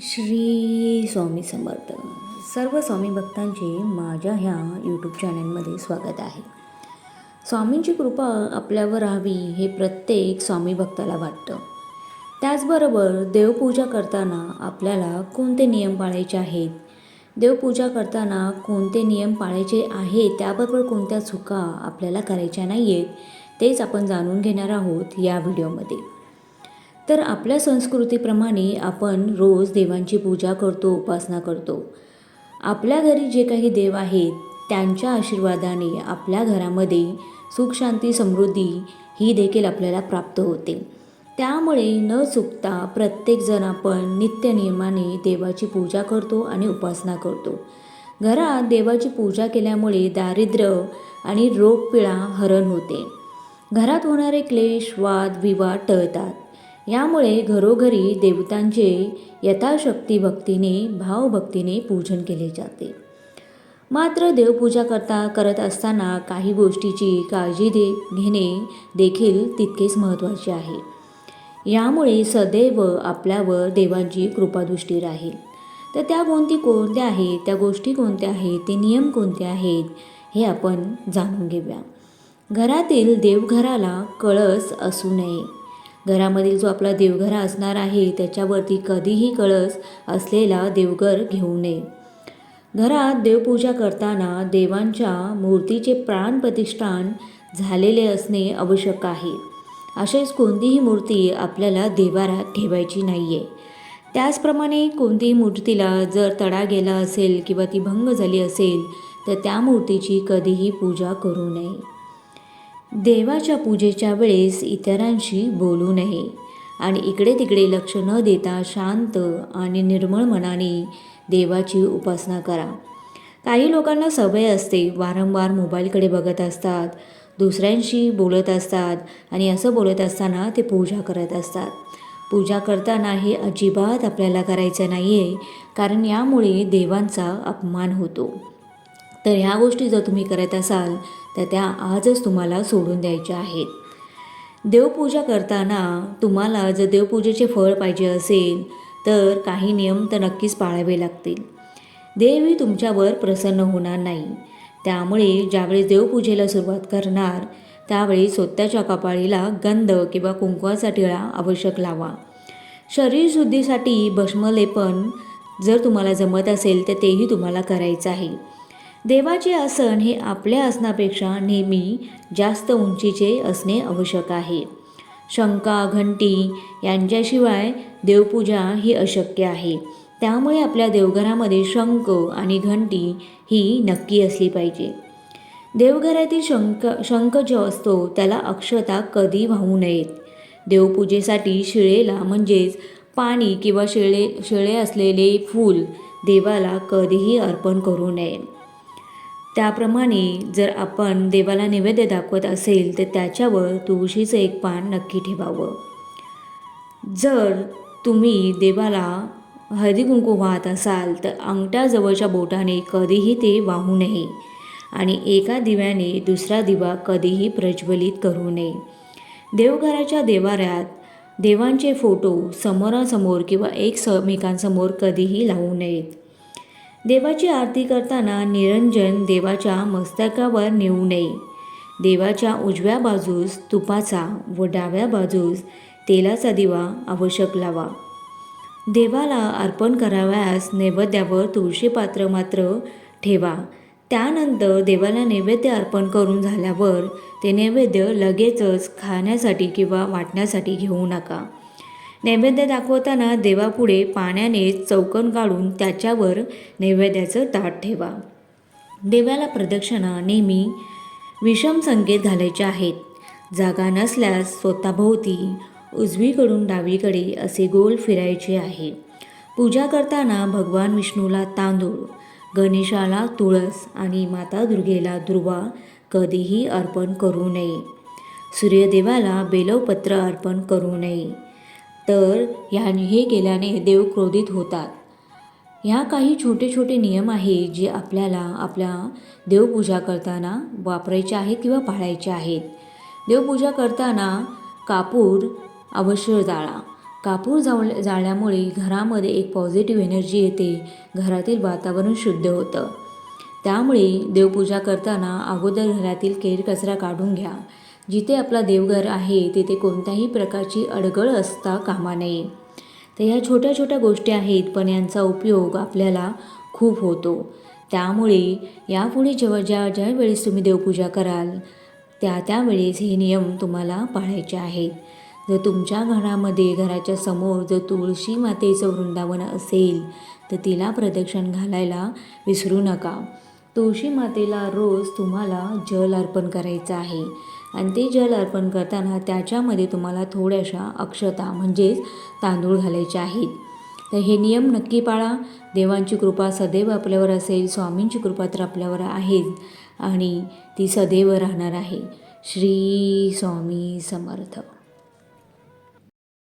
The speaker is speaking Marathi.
श्री स्वामी समर्थ. सर्व स्वामी भक्तांचे माझ्या ह्या यूट्यूब चॅनलमध्ये स्वागत आहे. स्वामींची कृपा आपल्यावर राहावी हे प्रत्येक स्वामी भक्ताला वाटतं. त्याचबरोबर देवपूजा करताना आपल्याला कोणते नियम पाळायचे आहेत? देवपूजा करताना कोणते नियम पाळायचे आहेत त्याबरोबर कोणत्या चुका आपल्याला करायच्या नाही आहेत तेच आपण जाणून घेणार आहोत या व्हिडिओमध्ये. तर आपल्या संस्कृतीप्रमाणे आपण रोज देवांची पूजा करतो उपासना करतो. आपल्या घरी जे काही देव आहेत त्यांच्या आशीर्वादाने आपल्या घरामध्ये सुख शांती समृद्धी ही देखील आपल्याला प्राप्त होते. त्यामुळे न चुकता प्रत्येकजण आपण नित्यनियमाने देवाची पूजा करतो आणि उपासना करतो. घरात देवाची पूजा केल्यामुळे दारिद्र्य आणि रोगपिळा हरण होते. घरात होणारे क्लेश वाद विवाद टळतात. यामुळे घरोघरी देवतांचे यथाशक्ती भक्तीने भावभक्तीने पूजन केले जाते. मात्र देवपूजा करता करत असताना काही गोष्टीची काळजी दे घेणे देखील तितकेच महत्त्वाचे आहे. यामुळे सदैव आपल्यावर देवांची कृपादृष्टी राहील. तर त्या कोणती कोणत्या आहेत त्या गोष्टी कोणत्या आहेत ते नियम कोणते आहेत हे आपण जाणून घेऊया. घरातील देवघराला कळस असू नये. घरामधील जो आपला देवघर असणार आहे त्याच्यावरती कधीही कळस असलेला देवघर घेऊ नये. घरात देवपूजा करताना देवांच्या मूर्तीचे प्राणप्रतिष्ठान झालेले असणे आवश्यक आहे. असेच कोणतीही मूर्ती आपल्याला देवारात ठेवायची नाही आहे त्याचप्रमाणे कोणतीही मूर्तीला जर तडा गेला असेल किंवा ती भंग झाली असेल तर त्या मूर्तीची कधीही पूजा करू नये. देवाच्या पूजेच्या वेळेस इतरांशी बोलू नये. आणि इकडे तिकडे लक्ष न देता शांत आणि निर्मळ मनाने देवाची उपासना करा. काही लोकांना सवय असते वारंवार मोबाईलकडे बघत असतात दुसऱ्यांशी बोलत असतात आणि असं बोलत असताना ते पूजा करत असतात. पूजा करताना हे अजिबात आपल्याला करायचं नाही आहे कारण यामुळे देवांचा अपमान होतो. तर ह्या गोष्टी जर तुम्ही करत असाल तर त्या आजच तुम्हाला सोडून द्यायच्या आहेत. देवपूजा करताना तुम्हाला जर देवपूजेचे फळ पाहिजे असेल तर काही नियम तर नक्कीच पाळावे लागतील. देवी तुमच्यावर प्रसन्न होणार नाही. त्यामुळे ज्यावेळी देवपूजेला सुरुवात करणार त्यावेळी स्वतःच्या कपाळीला गंध किंवा कुंकवाचा टिळा आवश्यक लावा. शरीरशुद्धीसाठी भस्मलेपन जर तुम्हाला जमत असेल तर तेही तुम्हाला करायचं आहे. देवाचे आसन हे आपल्या आसनापेक्षा नेहमी जास्त उंचीचे असणे आवश्यक आहे. शंका घंटी यांच्याशिवाय देवपूजा ही अशक्य आहे. त्यामुळे आपल्या देवघरामध्ये शंख आणि घंटी ही नक्की असली पाहिजे. देवघरातील शंख शंख जो असतो त्याला अक्षता कधी वाहू नयेत. देवपूजेसाठी शिळेला म्हणजेच पाणी किंवा शिळे शिळे असलेले फूल देवाला कधीही अर्पण करू नये. त्याप्रमाणे जर आपण देवाला नैवेद्य दाखवत असेल तर त्याच्यावर तुळशीचं एक पान नक्की ठेवावं. जर तुम्ही देवाला हळदी कुंकू वाहत असाल तर अंगठ्याजवळच्या बोटाने कधीही ते वाहू नये आणि एका दिव्याने दुसरा दिवा कधीही प्रज्वलित करू नये. देवघराच्या देवाऱ्यात देवांचे फोटो समोरासमोर किंवा एक एकमेकांसमोर कधीही लावू नयेत. देवाची आरती करताना निरंजन देवाच्या मस्तकावर नेऊ नये. देवाच्या उजव्या बाजूस तुपाचा व डाव्या बाजूस तेलाचा दिवा आवश्यक लावा. देवाला अर्पण करावयास नैवेद्यावर तुळशी पात्र मात्र ठेवा. त्यानंतर देवाला नैवेद्य अर्पण करून झाल्यावर ते नैवेद्य लगेचच खाण्यासाठी किंवा वाटण्यासाठी घेऊ नका. नैवेद्य दाखवताना देवापुढे पाण्याने चौकन काढून त्याच्यावर नैवेद्याचं ताट ठेवा. देवाला प्रदक्षिणा नेहमी विषम संकेत घालायचे आहेत. जागा नसल्यास स्वतःभोवती उजवीकडून डावीकडे असे गोल फिरायचे आहे. पूजा करताना भगवान विष्णूला तांदूळ गणेशाला तुळस आणि माता दुर्गेला दुर्वा कधीही अर्पण करू नये. सूर्यदेवाला बेलवपत्र अर्पण करू नये. तर ह्याने हे केल्याने देव क्रोधित होतात. ह्या काही छोटे छोटे नियम आहेत जे आपल्याला आपल्या देवपूजा करताना वापरायचे आहेत किंवा पाळायचे आहेत. देवपूजा करताना कापूर अवश्य जाळा. कापूर जाळ जाळल्यामुळे घरामध्ये एक पॉझिटिव्ह एनर्जी येते. घरातील वातावरण शुद्ध होतं. त्यामुळे देवपूजा करताना अगोदर घरातील केर कचरा काढून घ्या. जिथे आपला देवघर आहे तिथे कोणत्याही प्रकारची अडगळ असता कामा नये. तर ह्या छोट्या छोट्या गोष्टी आहेत पण यांचा उपयोग आपल्याला खूप होतो. त्यामुळे यापुढे जेव्हा ज्या ज्या वेळेस तुम्ही देवपूजा कराल त्या त्यावेळेस हे नियम तुम्हाला पाळायचे आहेत. जर तुमच्या घरामध्ये घराच्या समोर जर तुळशी मातेचं वृंदावन असेल तर तिला प्रदक्षिण घालायला विसरू नका. तुळशी मातेला रोज तुम्हाला जल अर्पण करायचं आहे. आणि ते जल अर्पण करताना त्याच्यामध्ये तुम्हाला थोड्याशा अक्षता म्हणजेच तांदूळ घालायचे आहेत. तर हे नियम नक्की पाळा. देवांची कृपा सदैव आपल्यावर असेल स्वामींची कृपा तर आपल्यावर आहेच आणि ती सदैव राहणार आहे. श्री स्वामी समर्थ.